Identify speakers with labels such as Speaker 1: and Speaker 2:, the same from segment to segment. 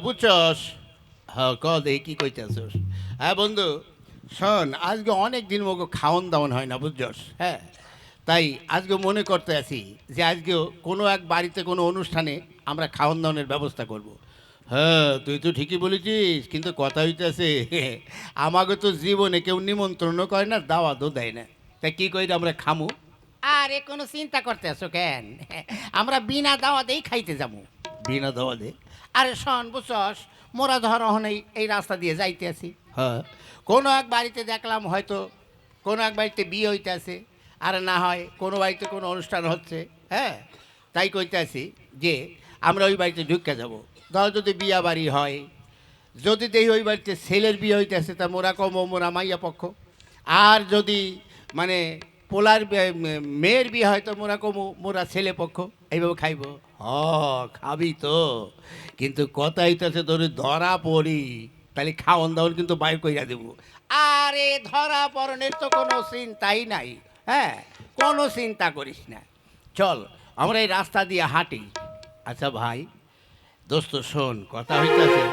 Speaker 1: বুঝছস? হ্যাঁ ক দেখি কি কইতেছস হ্যাঁ বন্ধু শোন আজকে অনেক দিন মতো খাওন দাওয়ান হয় না বুঝছস? হ্যাঁ। তাই আজকে মনে করতে আছি যে আজকেও কোনো এক বাড়িতে কোনো অনুষ্ঠানে আমরা খাওয়ান দাওয়ানের ব্যবস্থা করব। হ্যাঁ তুই তো ঠিকই বলেছিস কিন্তু কথা হইতেছে আমাকে তো জীবনে কেউ নিমন্ত্রণও করে না দাওয়াতও দেয় না। তাই কি করি আমরা খামু? আরে কোনো চিন্তা করতে আছো কেন? আমরা বিনা দাওয়াতেই খাইতে যাব। বিনা দাওয়াতে আরে শোন বুঝছস? মোরা ধর এখন এই রাস্তা দিয়ে যাইতে আছি। হ্যাঁ। কোনো এক বাড়িতে দেখলাম হয়তো কোনো এক বাড়িতে বিয়ে হইতে আছে। আর না হয় কোনো বাড়িতে কোনো অনুষ্ঠান হচ্ছে হ্যাঁ? তাই কইতে আছি যে আমরা ওই বাড়িতে ঢুকে যাব। ধর যদি বিয়া বাড়ি হয় যদি দেখি ওই বাড়িতে ছেলের বিয়ে হইতেছে তা মোরা কম মোরা মাইয়া পক্ষ। আর যদি মানে পোলার মেয়ের বিয়ে হয় তো মোরা কমু মোরা ছেলে পক্ষ। এইভাবে খাইব। হ খাবি তো। কিন্তু কথা হইতেছে তোর ধরা পড়ি। তাহলে খাওয়ান দাওয়ান কিন্তু বাইর কইরা দেবো। আরে ধরা পড়নের তো কোনো চিন্তাই নাই হ্যাঁ? কোনো চিন্তা করিস না। চল, আমরা এই রাস্তা দিয়ে হাঁটি। আচ্ছা ভাই, দোস্ত, শোন, কথা হইতেছে,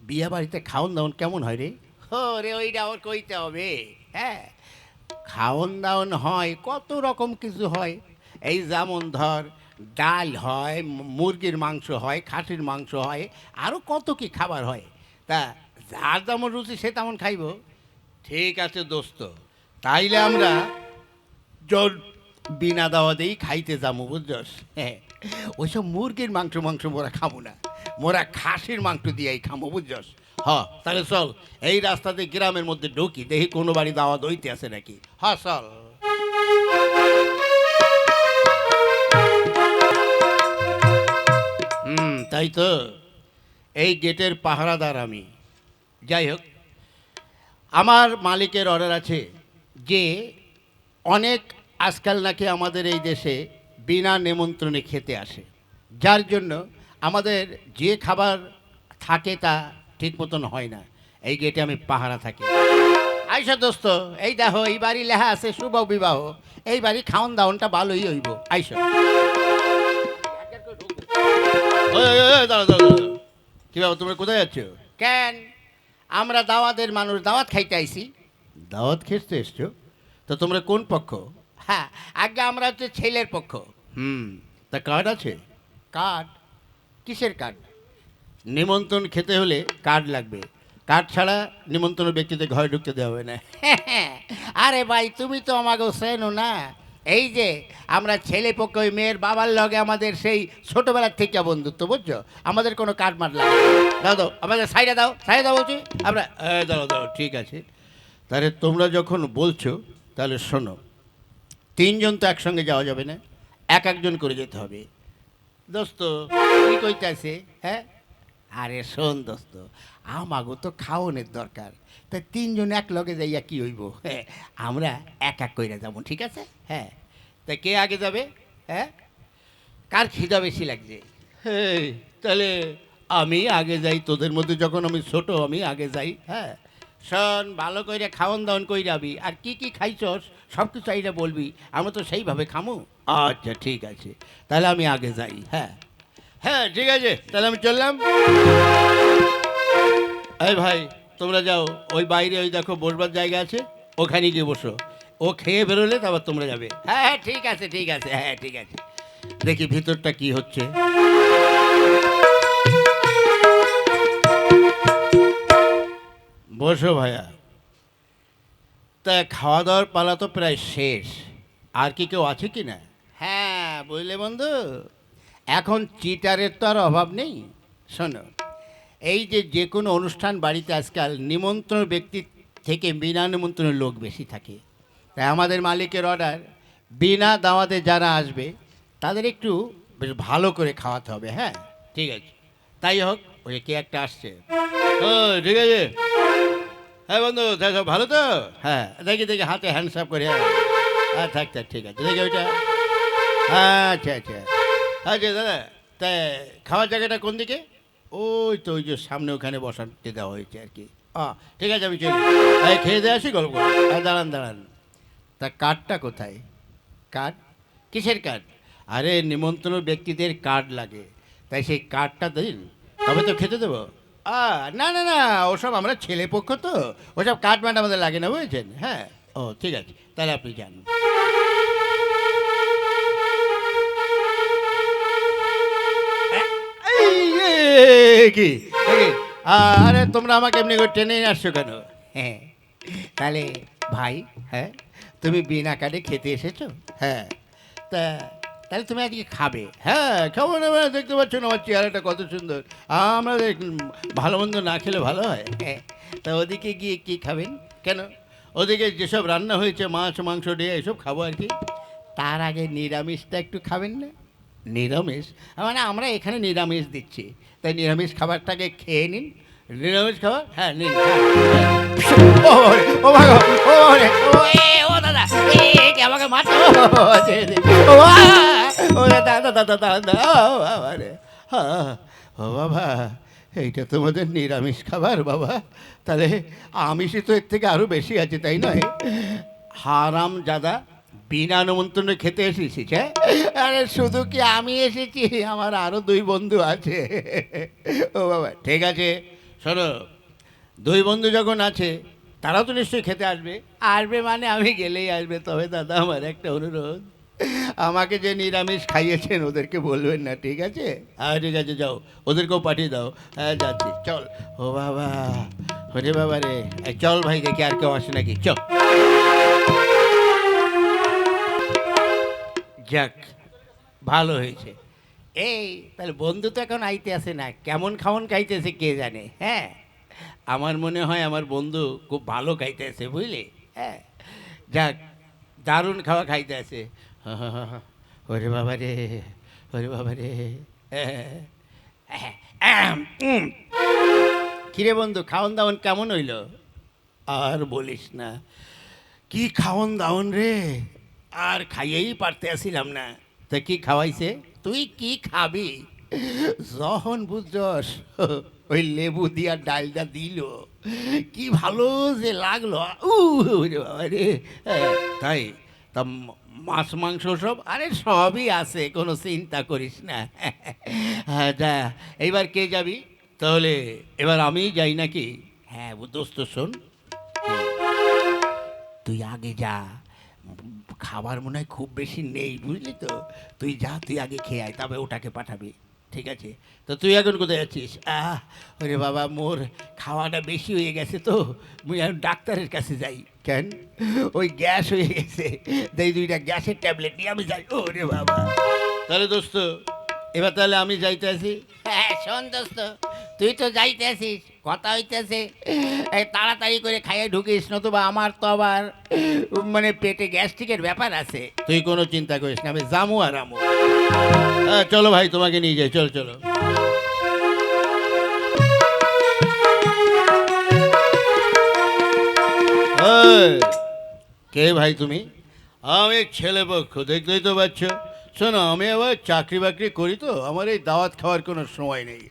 Speaker 1: বিয়ে বাড়িতে খাওন দাওন কেমন হয় রে? ও রে, ওইটা ওর কইতে হবে হ্যাঁ? খাওন দাওন হয়, কত রকম কিছু হয়। এই যেমন ধর ডাল হয় মুরগির মাংস হয়, খাসির মাংস হয় আরও কত কি খাবার হয়। তা যার যেমন রুচি সে তেমন খাইব। ঠিক আছে দোস্ত, তাইলে আমরা জল বিনা দাওয়াতেই খাইতে যাব বুঝছস? হ্যাঁ ওইসব মুরগির মাংস মাংস মোরা খাব না। মোরা খাসির মাংস দিয়েই খাব বুঝছস? হ, তাহলে চল, এই রাস্তাতে গ্রামের মধ্যে ঢুকি, দেখি কোনো বাড়ি দাওয়াত হইতে আছে নাকি। হ, চল। তাই তো এই গেটের পাহারাদার আমি। যাই হোক, আমার মালিকের অর্ডার আছে যে অনেক আজকাল নাকি আমাদের এই দেশে বিনা নিমন্ত্রণে খেতে আসে। যার জন্য আমাদের যে খাবার থাকে তা ঠিক মতন হয় না। এই গেটে আমি পাহারা থাকি। আইসা দোস্ত, এই দেখো, এই বাড়ি লেখা আছে শুভ বিবাহ। এই বাড়ি খাওন দাওনটা ভালোই হইব। আইসা দাঁড়াও, দাঁড়াও। কি বাবা তোমরা কোথায় যাচ্ছ? কেন? আমরা দাওয়াতের মানুষ দাওয়াত খাইতে আইছি। দাওয়াত খেতে এসছো? তো তোমরা কোন পক্ষ? হ্যাঁ আগে আমরা হচ্ছে ছেলের পক্ষ। হুম তা কার্ড আছে? কার্ড? কিসের কার্ড? নিমন্ত্রণ খেতে হলে কার্ড লাগবে। কার্ড ছাড়া নিমন্ত্রণ ব্যক্তিদের ঘরে ঢুকতে দেওয়া হবে না। আরে ভাই তুমি তো আমাকে চেনো না। এই যে আমরা ছেলে পক্ষ ওই মেয়ের বাবার লগে আমাদের সেই ছোটবেলার থেকে বন্ধুত্ব, বুঝছ? আমাদের কোনো মার লাগে দাও দাও, আমাদের সাইডে দাও সাইডে দাও বলছি। আমরা দাও দাও, ঠিক আছে। তাহলে তোমরা যখন বলছো, তাহলে শোনো। তিনজন তো একসঙ্গে যাওয়া যাবে না, এক একজন করে যেতে হবে। দোস্ত, কি কইতাছে হ্যাঁ? আরে শোন দোস্ত আমাগো তো খাওয়ানোর দরকার। তা তিনজন এক লগে যাইয়া কি হইব? হ্যাঁ আমরা এক এক কইরা যাব ঠিক আছে? হ্যাঁ তা কে আগে যাবে? হ্যাঁ কার খিদা বেশি লাগছে? এই তাহলে আমি আগে যাই তোদের মধ্যে যখন আমি ছোট আমি আগে যাই। হ্যাঁ শোন ভালো করে খাওয়ান দাওয়ান কই যাবি আর কি কি খাইছস সব কিছু এইটা বলবি আমরা তো সেইভাবে খামু। আচ্ছা ঠিক আছে। তাহলে আমি আগে যাই। হ্যাঁ। হ্যাঁ ঠিক আছে তাহলে আমি চললাম। এই ভাই তোমরা যাও ওই বাইরে ওই দেখো বসবার জায়গা আছে ওখানে গিয়ে বসো। ও খেয়ে বেরোলে তারপর তোমরা যাবে। হ্যাঁ হ্যাঁ ঠিক আছে ঠিক আছে হ্যাঁ ঠিক আছে। দেখি ভিতরটা কি হচ্ছে। বসো ভাইয়া। তা খাওয়া দাওয়ার পালা তো প্রায় শেষ। আর কি কেউ আছে কি না হ্যাঁ বুঝলে বন্ধু? এখন চিটারের তো আর অভাব নেই। শোনো এই যে যে কোনো অনুষ্ঠান বাড়িতে আজকাল নিমন্ত্রণ ব্যক্তি থেকে বিনা নিমন্ত্রণের লোক বেশি থাকে তাই আমাদের মালিকের অর্ডার বিনা দাওয়াতে যারা আসবে তাদের একটু বেশ ভালো করে খাওয়াতে হবে হ্যাঁ? ঠিক আছে। তাই হোক ওই কে একটা আসছে। ও ঠিক আছে। হ্যাঁ বন্ধু তা সব ভালো তো? হ্যাঁ দেখি দেখি হাতে হ্যান্ডসাপ করে হ্যাঁ। হ্যাঁ থাক থাক ঠিক আছে। দেখি ওইটা। হ্যাঁ আচ্ছা আচ্ছা। আচ্ছা দাদা তা খাওয়ার জায়গাটা কোন দিকে? ওই তো ওই যে সামনে ওখানে বসাতে দেওয়া হয়েছে আর কি। ঠিক আছে আমি চলি। এই খেয়ে দিয়ে আসি গল্প করে হ্যাঁ দাঁড়ান দাঁড়ান। তা কার্ডটা কোথায়? কার্ড? কিসের কার্ড? আরে নিমন্ত্রণ ব্যক্তিদের কার্ড লাগে। তাই সেই কার্ডটা দিন তবে তো খেতে দেবো। আ, না না না ওসব আমরা ছেলে পক্ষ তো। ওসব কাঠ মাঠ আমাদের লাগে না বুঝেছেন? হ্যাঁ। ও ঠিক আছে তাহলে আপনি যান। কি? আরে তোমরা আমাকে এমনি করে টেনে আসছো কেন? হ্যাঁ। তাহলে ভাই হ্যাঁ তুমি বিনা কার্ডে খেতে এসেছ? হ্যাঁ। তা তাহলে তুমি আজকে খাবে? হ্যাঁ খাব না মানে দেখতে পাচ্ছ না আমার চেহারাটা কত সুন্দর। আমরা ভালো মন্দ না খেলে ভালো হয়। হ্যাঁ তা ওদিকে গিয়ে কি খাবেন? কেন? ওদিকে যেসব রান্না হয়েছে মাছ মাংস দিয়ে এসব খাব আর কি। তার আগে নিরামিষটা একটু খাবেন না? নিরামিষ? মানে আমরা এখানে নিরামিষ দিচ্ছি। তাই নিরামিষ খাবারটাকে খেয়ে নিন নিরামিষ খাবার হ্যাঁ নিন ও ও দাদা আমাকে ও, দাদা দাদা দাদা হ্যাঁ, ও বাবা এইটা তোমাদের নিরামিষ খাবার বাবা তাহলে আমিষই তো এর থেকে আরও বেশি আছে তাই নয় হারাম জাদা বিনা নিমন্ত্রণে খেতে এসেছিস হ্যাঁ? আরে শুধু কি আমি এসেছি? আমার আরও দুই বন্ধু আছে। ও বাবা, ঠিক আছে। শোনো, দুই বন্ধু যখন আছে, তারাও তো নিশ্চয়ই খেতে আসবে। আসবে মানে আমি গেলেই আসবে। তবে দাদা, আমার একটা অনুরোধ। আমাকে যে নিরামিষ খাইয়েছেন, ওদেরকে বলবেন না, ঠিক আছে? হ্যাঁ ঠিক আছে, যাও। ওদেরকেও পাঠিয়ে দাও। হ্যাঁ যাচ্ছি। চল। ও বাবা, ওরে বাবা রে। চল ভাই, দেখি আর কেউ আসে নাকি। চল। যাক, ভালো হয়েছে। এই, তাহলে বন্ধু তো এখন আইতে আসে না। কেমন খাওন খাইতেছে কে জানে হ্যাঁ? আমার মনে হয় আমার বন্ধু খুব ভালো খাইতে খাইতেছে, বুঝলি? হ্যাঁ? যাক, দারুণ খাওয়া খাইতে আছে ওরে বাবা রে, ওরে বাবা রে। কিরে বন্ধু, খাওন দাওন কেমন হইল? আর বলিস না। কি খাওন দাওন রে? আর খাইয়েই পারতে আসিলাম না। তা কি খাওয়াইছে? তুই কি খাবি? যখন বুঝছস ওই লেবু দিয়া ডালটা দিল। কি ভালো যে লাগল। তাই, তা মাছ মাংস সব? আরে সবই আছে, কোনো চিন্তা করিস না। হ্যাঁ এইবার কে যাবি? তাহলে এবার আমি যাই নাকি? হ্যাঁ দোস্ত, শোন। তুই আগে যা। খাবার মনে হয় খুব বেশি নেই বুঝলি তো? তুই যা তুই আগে খেয়ে আয় তবে ওটাকে পাঠাবি ঠিক আছে? তো তুই এখন কোথায় যাচ্ছিস? আহ ওরে বাবা মোর খাওয়াটা বেশি হয়ে গেছে তো আমি এখন ডাক্তারের কাছে যাই। কেন? ওই গ্যাস হয়ে গেছে তাই দুইটা গ্যাসের ট্যাবলেট নিয়ে আমি যাই ওরে বাবা। তাহলে দোস্ত এবার তাহলে আমি যাইতে আছি হ্যাঁ শোন দোস্ত তুই তো যাইতে আসিস কথা হইতেছে। তাড়াতাড়ি করে খাইয়ে ঢুকিস নতুবা আমার তো আবার মানে পেটে গ্যাস্ট্রিকের ব্যাপার আছে। তুই কোনো চিন্তা করিস না আমি জামু আর আমু। চলো ভাই তোমাকে নিয়ে যাই চলো চলো। কে ভাই তুমি? আমি ছেলে পক্ষ দেখতেই তো পাচ্ছ। শোনো আমি আবার চাকরি বাকরি করি তো আমার এই দাওয়াত খাওয়ার কোনো সময় নেই।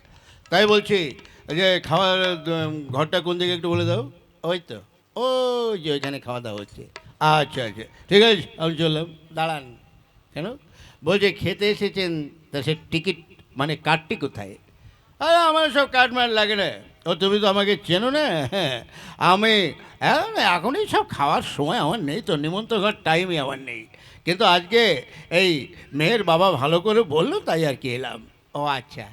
Speaker 1: তাই বলছি যে খাওয়ার ঘরটা কোন দিকে একটু বলে দাও? ওই তো ও যে ওইখানে খাওয়া দাওয়া হচ্ছে। আচ্ছা আচ্ছা ঠিক আছে আমি চললাম। দাঁড়ান কেন? বলছে খেতে এসেছেন তা সে টিকিট মানে কার্ডটি কোথায়? আরে আমার সব কার্ড মার লাগে না। ও তুমি তো আমাকে চেনো না? হ্যাঁ আমি হ্যাঁ, এখনই সব খাওয়ার সময় আমার নেই তো নিমন্ত্রণ টাইমই আমার নেই। কিন্তু আজকে এই মেয়ের বাবা ভালো করে বলল তাই আর কি এলাম। ও আচ্ছা।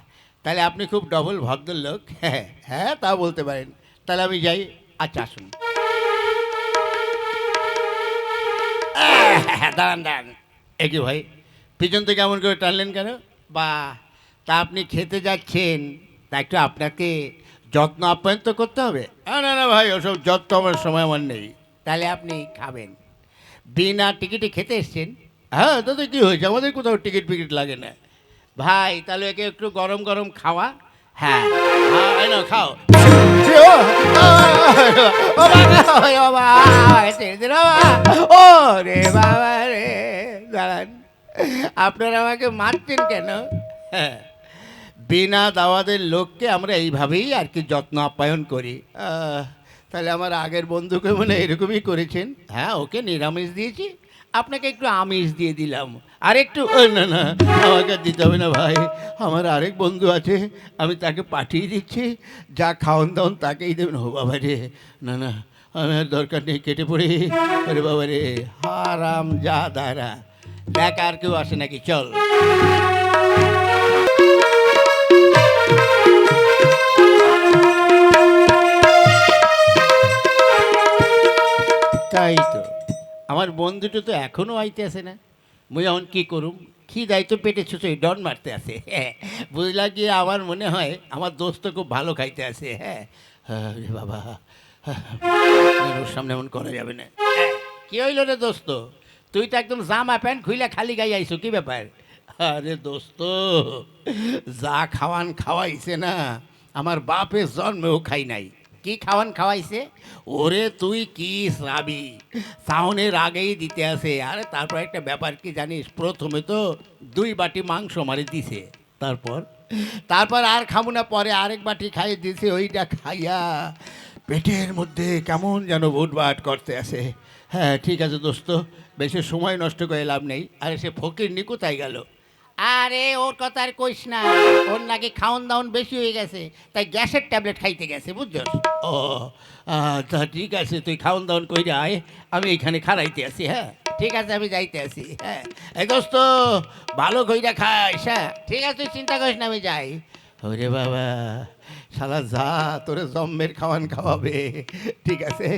Speaker 1: তাহলে আপনি খুব ডবল ভদ্রলোক। হ্যাঁ হ্যাঁ তা বলতে পারেন। তাহলে আমি যাই। আচ্ছা আসুন। দাঁড়ান দাঁড়ান। এ কি ভাই পিছন থেকে এমন করে টানলেন কেন? বা তা আপনি খেতে যাচ্ছেন তা একটু আপনাকে যত্ন আপ্যায়ন তো করতে হবে? না না না ভাই ওসব যত্ন আমার সময় আমার নেই। তাহলে আপনি খাবেন। বিনা টিকিটে খেতে এসছেন? হ্যাঁ তাতে কী হয়েছে? আমাদের কোথাও টিকিট ফিকিট লাগে না। ভাই, তাহলে একে একটু গরম গরম খাওয়া? হ্যাঁ। খাও। ও রে বাবা রে, দাঁড়ান। আপনারা আমাকে মারছেন কেন? হ্যাঁ। বিনা দাওয়াদের লোককে আমরা এইভাবেই আর কি যত্ন আপ্যায়ন করি। তাহলে আমার আগের বন্ধুকে মনে হয় এরকমই করেছেন। হ্যাঁ ওকে নিরামিষ দিয়েছি। আপনাকে একটু আমিষ দিয়ে দিলাম। আর একটু ও, না না আমাকে দিতে হবে না ভাই। আমার আরেক বন্ধু আছে আমি তাকে পাঠিয়ে দিচ্ছি। যা খাওয়ান দাওয়ান তাকেই দেবেন। ও বাবা রে না না আমি আর দরকার নেই কেটে পড়ে। আরে বাবা রে হারাম যা দাঁড়া দেখ আর কেউ আসে নাকি চল। তাই তো। আমার বন্ধুটা তো এখনও আইতে আসে না। মুই এখন কি করুম? কি দায়িত্ব পেটে ছুঁচোই ডন মারতে আসে। হ্যাঁ বুঝলা কি আমার মনে হয় আমার দোস্ত খুব ভালো খাইতে আসে হ্যাঁ? হ্যাঁ, বাবা। হ্যাঁ, ওর সামনে এমন করা যাবে না। কি হইল রে দোস্ত? তুই তো একদম জামা প্যান্ট খুইলা খালি গাই আইসো কি ব্যাপার? আরে দোস্ত যা খাওয়ান খাওয়াইছে না আমার বাপের জন্মেও খাই নাই। কি খাওয়ান খাওয়াইছে? ওরে তুই কি শ্রাবি সাউনের আগেই দিতে আসে। আরে তারপর একটা ব্যাপার কি জানিস? প্রথমে তো দুই বাটি মাংস মারি দিছে। তারপর? তারপর আর খাব না পরে আরেক বাটি খাইয়ে দিছে ওইটা খাইয়া পেটের মধ্যে কেমন যেন ভুটভাট করতে আসে। হ্যাঁ ঠিক আছে দোস্ত বেশি সময় নষ্ট করে লাভ নেই। আরে সে ফকির নি কোথায় গেল? আরে ওর কথা আর কইস না। ওর নাকি খাওন দাওন বেশি হয়ে গেছে তাই গ্যাসের ট্যাবলেট খাইতে গেছে বুঝছ ও তা ঠিক আছে তুই খাওন দাওন কই আয় আমি এখানে খারাইতে আছি হ্যাঁ? ঠিক আছে আমি যাইতে আছি হ্যাঁ। এই দোস্ত ভালো কইরা খাইস হ্যাঁ? ঠিক আছে তুই চিন্তা করিস না আমি যাই। ওরে বাবা শালা যা তোরে জম্মের খাওয়ান খাওয়াবে ঠিক আছে?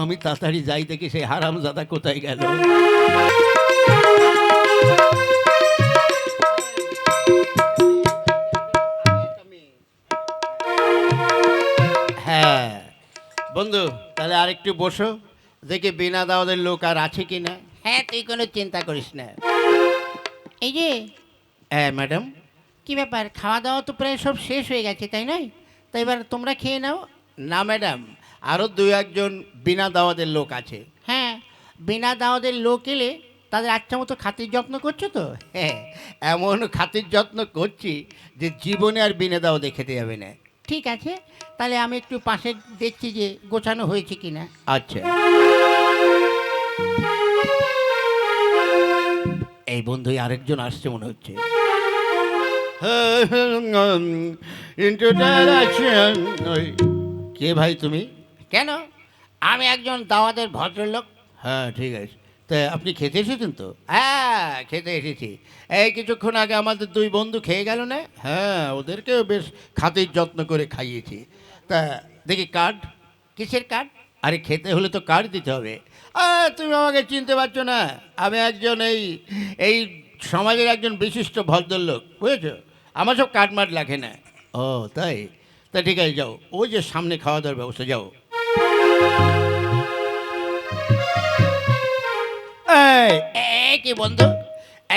Speaker 1: আমি তাড়াতাড়ি যাই দেখি সেই হারাম হারামজাদা কোথায় গেল। বন্ধু তাহলে আরেকটু বসো দেখি বিনা দাওয়াদের লোক আর আছে কি না হ্যাঁ তুই কোনো চিন্তা করিস না। এই যে হ্যাঁ ম্যাডাম। কি ব্যাপার? খাওয়া দাওয়া তো প্রায় সব শেষ হয়ে গেছে তাই নয়? তো এবার তোমরা খেয়ে নাও। না ম্যাডাম আরও দু একজন বিনা দাওয়াদের লোক আছে। হ্যাঁ বিনা দাওয়াদের লোক এলে তাদের আচ্ছা মতো খাতির যত্ন করছ তো? হ্যাঁ এমন খাতির যত্ন করছি যে জীবনে আর বিনা দাওয়াতে খেতে যাবে না। ঠিক আছে তাহলে আমি একটু পাশে দেখছি যে গোছানো হয়েছে কি না। আচ্ছা। এই বন্ধুই আরেকজন আসছে মনে হচ্ছে। কে ভাই তুমি? কেন? আমি একজন দাওয়াতের ভদ্রলোক। হ্যাঁ ঠিক আছে। তা আপনি খেতে এসেছেন তো? হ্যাঁ খেতে এসেছি। এই কিছুক্ষণ আগে আমাদের দুই বন্ধু খেয়ে গেল না? হ্যাঁ ওদেরকেও বেশ খাতির যত্ন করে খাইয়েছি। তা, দেখি কার্ড কিসের কার্ড আরে খেতে হলে তো কার্ড দিতে হবে। তুমি আমাকে চিনতে পারছ না। আমি একজন এই এই সমাজের একজন বিশিষ্ট ভদ্রলোক, বুঝেছ? আমার সব কার্ড মার্ড লাগে না। ও, তাই? তা ঠিক আছে, যাও। ওই যে সামনে খাওয়া দাওয়ার ব্যবস্থা, যাও। কি বন্ধু?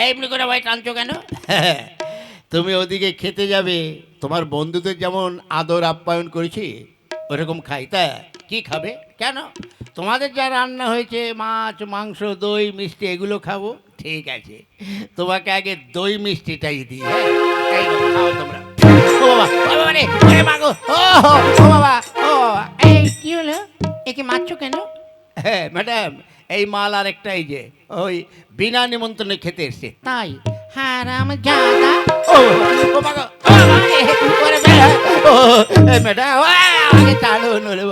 Speaker 1: এমনি করে ভাই টানছো কেন? তুমি ওদিকে খেতে যাবে। তোমার বন্ধুদের যেমন আদর আপ্যায়ন করেছি ওরকম খাই। তা কি খাবে? কেন? তোমাদের যা রান্না হয়েছে মাছ মাংস দই মিষ্টি এগুলো খাব? ঠিক আছে। তোমাকে আগে দই মিষ্টিটাই দিই হ্যাঁ? খাও তোমরা। ও বাবা রে, ওরে ও, ও বাবা ও এই কি হলো? একে মারছো কেন? হ্যাঁ ম্যাডাম এই মাল আর একটাই যে ওই বিনা নিমন্ত্রণে খেতে এসছে। তাই? হারাম জাদা। ও ও বাবা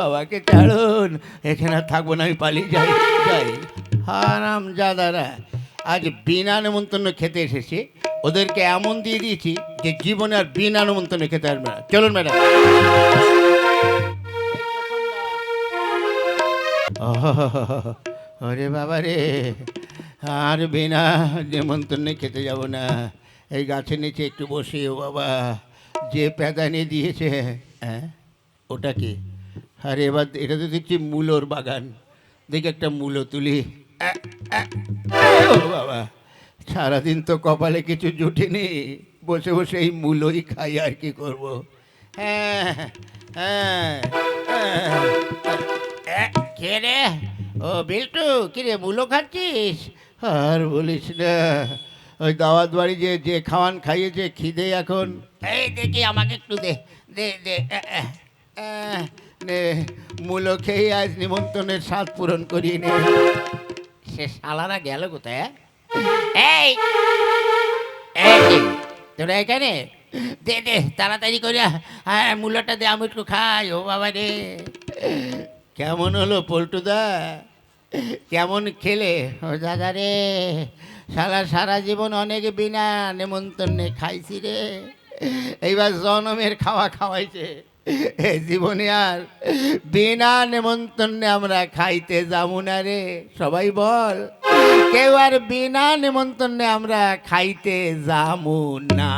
Speaker 1: বাবাকে এখানে থাকব না, আমি যাই যাই। হারাম আজ বিনা নিমন্ত্রণে খেতে এসেছি। ওদেরকে এমন দিয়ে দিয়েছি যে জীবনে আর বিনা নিমন্ত্রণে খেতে পারবে না। চলুন ম্যাডাম ওরে বাবা রে। আর বিনা নেমন্তন্নে খেতে যাব না। এই গাছের নিচে একটু বসি ও বাবা। যে প্যাদানি দিয়েছে হ্যাঁ? ওটা কি? আরে এবার এটা তো দেখছি মূলোর বাগান। দেখি একটা মূলো তুলি। ও বাবা, সারাদিন তো কপালে কিছু জুটেনি। বসে বসে এই মূলোই খাই আর কি করব। হ্যাঁ হ্যাঁ হ্যাঁ। কে রে? ও বিল্টু, কি রে, মুলো খাচ্ছিস? আর বলিস না। ওই দাওয়াত বাড়ি যে যে খাওয়ান খাইয়েছে খিদে এখন। এই দেখি আমাকে একটু দে দে দে নে মূলো খেয়ে আজ নিমন্ত্রণের স্বাদ পূরণ করিয়ে নে। সে শালারা গেল কোথায় হ্যাঁ? এই তোরা এখানে? দে দে তাড়াতাড়ি করে হ্যাঁ মূল্যটা দে আমি একটু খাই ও বাবা রে। কেমন হলো পল্টুদা? কেমন খেলে? ও দাদা রে, সারা সারা জীবন অনেক বিনা নেমন্তন্নে খাইছি রে। এইবার জনমের খাওয়া খাওয়াইছে। জীবনে আর বিনা নেমন্তন্নে আমরা খাইতে যাব না রে। সবাই বল, কেউ আর বিনা নেমন্তন্নে আমরা খাইতে যাব না।